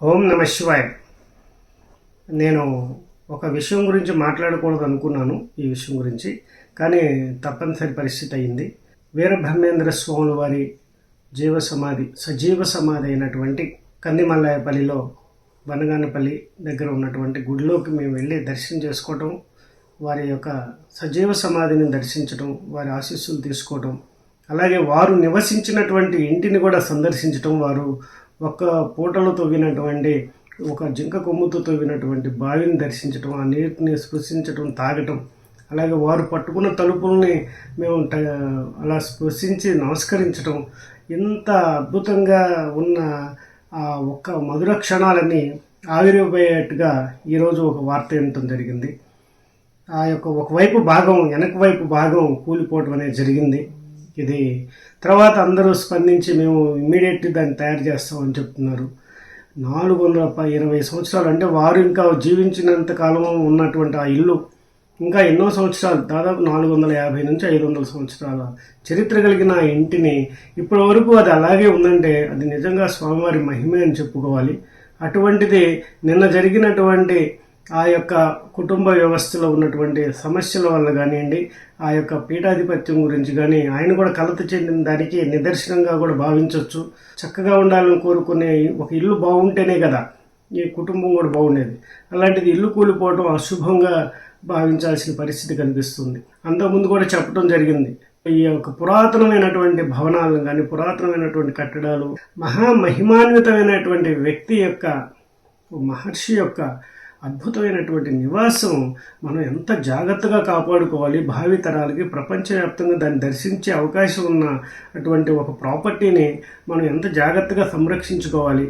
ఓం నమ శివాయ్. నేను ఒక విషయం గురించి మాట్లాడకూడదు అనుకున్నాను ఈ విషయం గురించి. కానీ తప్పనిసరి పరిస్థితి అయింది. వీరబ్రహ్మేంద్ర స్వాముల వారి జీవ సమాధి సజీవ సమాధి అయినటువంటి కందిమల్లాయపల్లిలో బనగానపల్లి దగ్గర ఉన్నటువంటి గుడిలోకి మేము వెళ్ళి దర్శనం చేసుకోవటం వారి యొక్క సజీవ సమాధిని దర్శించడం వారి ఆశీస్సులు తీసుకోవటం అలాగే వారు నివసించినటువంటి ఇంటిని కూడా సందర్శించటం వారు ఒక్క పూటలో తవ్వినటువంటి ఒక జింక కొమ్ముతో తవ్వినటువంటి బావిని దర్శించటం ఆ నీటిని స్పృశించటం తాగటం అలాగే వారు పట్టుకున్న తలుపుల్ని మేము ట- అలా స్పృశించి నమస్కరించటం ఇంత అద్భుతంగా ఉన్న ఆ ఒక్క మధుర క్షణాలని ఆవిరిపోయేట్టుగా ఈరోజు ఒక వార్త వినటం జరిగింది. ఆ యొక్క ఒకవైపు భాగం వెనక వైపు భాగం కూలిపోవటం అనేది జరిగింది. ఇది తర్వాత అందరూ స్పందించి మేము ఇమ్మీడియట్లీ దాన్ని తయారు చేస్తామని చెప్తున్నారు. నాలుగు వందల ఇరవై సంవత్సరాలు అంటే వారు ఇంకా జీవించినంత కాలం ఉన్నటువంటి ఆ ఇల్లు ఇంకా ఎన్నో సంవత్సరాలు దాదాపు నాలుగు వందల యాభై నుంచి ఐదు వందల సంవత్సరాల చరిత్ర కలిగిన ఆ ఇంటిని ఇప్పటి వరకు అది అలాగే ఉందంటే అది నిజంగా స్వామివారి మహిమే అని చెప్పుకోవాలి. అటువంటిది నిన్న జరిగినటువంటి ఆ యొక్క కుటుంబ వ్యవస్థలో ఉన్నటువంటి సమస్యల వల్ల కానివ్వండి ఆ యొక్క పీఠాధిపత్యం గురించి కానీ ఆయన కూడా కలత చెందిన దానికి నిదర్శనంగా కూడా భావించవచ్చు చక్కగా ఉండాలని కోరుకునే ఒక ఇల్లు బాగుంటేనే కదా ఈ కుటుంబం కూడా బాగుండేది. అలాంటిది ఇల్లు కూలిపోవడం అశుభంగా భావించాల్సిన పరిస్థితి కనిపిస్తుంది. అంతకుముందు కూడా చెప్పడం జరిగింది. ఈ యొక్క పురాతనమైనటువంటి భవనాలను కానీ పురాతనమైనటువంటి కట్టడాలు మహామహిమాన్వితమైనటువంటి వ్యక్తి యొక్క మహర్షి యొక్క అద్భుతమైనటువంటి నివాసం మనం ఎంత జాగ్రత్తగా కాపాడుకోవాలి భావితరాలకి ప్రపంచవ్యాప్తంగా దాన్ని దర్శించే అవకాశం ఉన్న అటువంటి ఒక ప్రాపర్టీని మనం ఎంత జాగ్రత్తగా సంరక్షించుకోవాలి.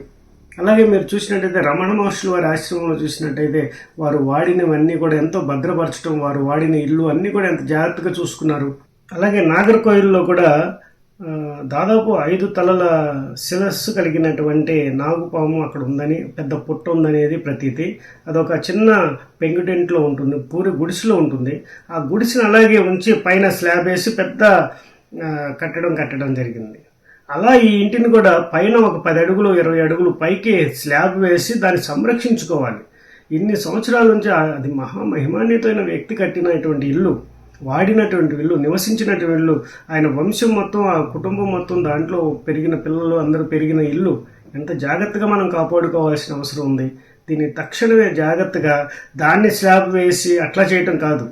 అలాగే మీరు చూసినట్టయితే రమణ మహర్షులు వారి ఆశ్రమంలో చూసినట్టయితే వారు వాడినవన్నీ కూడా ఎంతో భద్రపరచడం వారు వాడిన ఇల్లు అన్నీ కూడా ఎంత జాగ్రత్తగా చూసుకున్నారు. అలాగే నాగర్కోయిల్లో కూడా దాదాపు ఐదు తలల శిరస్సు కలిగినటువంటి నాగుపాము అక్కడ ఉందని పెద్ద పుట్ట ఉందనేది ప్రతీతి. అదొక చిన్న పెంగుటెంట్లో ఉంటుంది పూరి గుడిసెలో ఉంటుంది. ఆ గుడిసెను అలాగే ఉంచి పైన స్లాబ్ వేసి పెద్ద కట్టడం కట్టడం జరిగింది. అలా ఈ ఇంటిని కూడా పైన ఒక పది అడుగులు ఇరవై అడుగులు పైకి స్లాబ్ వేసి దాన్ని సంరక్షించుకోవాలి. ఇన్ని సంవత్సరాల నుంచి అది మహామహిమాన్వితమైన వ్యక్తి కట్టినటువంటి ఇల్లు. వాడినటువంటి ఇల్లు నివసించినటువంటి వీళ్ళు ఆయన వంశం మొత్తం ఆ కుటుంబం మొత్తం దాంట్లో పెరిగిన పిల్లలు అందరూ పెరిగిన ఇల్లు ఎంత జాగ్రత్తగా మనం కాపాడుకోవాల్సిన అవసరం ఉంది? దీన్ని తక్షణమే జాగ్రత్తగా దాన్ని స్లాబ్ వేసి అట్లా చేయటం కాదు.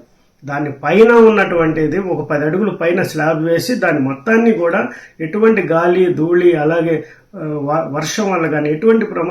దాని పైన ఉన్నటువంటిది ఒక పది అడుగులు పైన స్లాబ్ వేసి దాని మొత్తాన్ని కూడా ఎటువంటి గాలి ధూళి అలాగే వ- వర్షం వల్ల కానీ ఎటువంటి ప్రమాదం